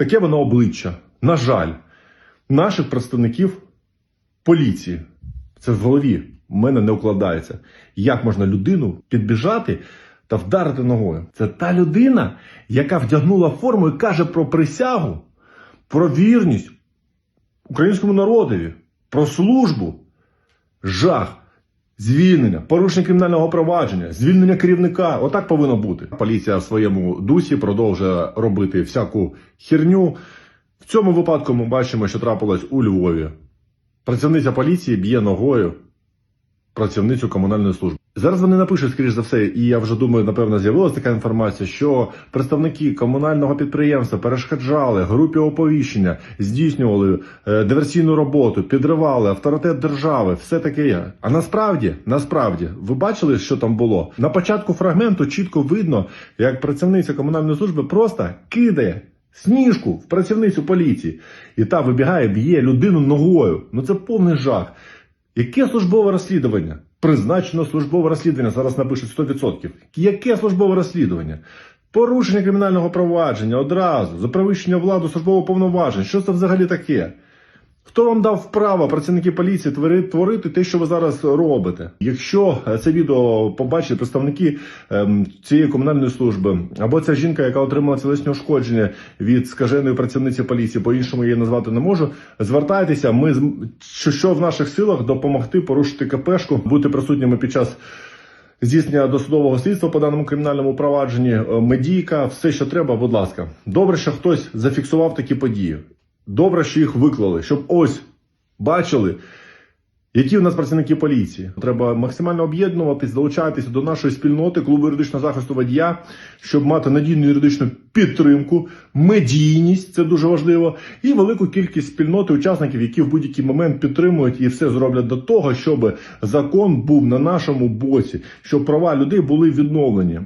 таке воно обличчя. На жаль, наших представників поліції. Це в голові в мене не укладається. Як можна людину підбіжати та вдарити ногою? Це та людина, яка вдягнула форму і каже про присягу, про вірність українському народові, про службу. Жах. Звільнення, порушення кримінального провадження, звільнення керівника. Отак повинно бути. Поліція в своєму дусі продовжує робити всяку херню. В цьому випадку ми бачимо, що трапилось у Львові. Працівниця поліції б'є ногою працівницю комунальної служби. Зараз вони напишуть, скоріш за все, і я вже думаю, напевно, з'явилася така інформація, що представники комунального підприємства перешкоджали групі оповіщення, здійснювали е, диверсійну роботу, підривали авторитет держави, все таке. є. А насправді, насправді, ви бачили, що там було? На початку фрагменту чітко видно, як працівниця комунальної служби просто кидає сніжку в працівницю поліції, і та вибігає, б'є людину ногою. Ну це повний жах. Яке службове розслідування? Призначено службове розслідування. Зараз напишуть 100%. Яке службове розслідування? Порушення кримінального провадження одразу, за перевищення влади службового повноважень. Що це взагалі таке? Хто вам дав право, працівники поліції, твори- творити те, що ви зараз робите? Якщо е, це відео побачать представники ем, цієї комунальної служби, або ця жінка, яка отримала тілесні ушкодження від скаженої працівниці поліції, по-іншому її назвати не можу. Звертайтеся, ми що, що в наших силах допомогти порушити КПшку, бути присутніми під час. Здійснення досудового слідства по даному кримінальному провадженні, е, медійка, все, що треба, будь ласка. Добре, що хтось зафіксував такі події. Добре, що їх виклали, щоб ось бачили, які в нас працівники поліції. Треба максимально об'єднуватись, долучатися до нашої спільноти клубу юридичного захисту водія, щоб мати надійну юридичну підтримку, медійність, це дуже важливо, і велику кількість спільноти учасників, які в будь-який момент підтримують і все зроблять до того, щоб закон був на нашому боці, щоб права людей були відновлені.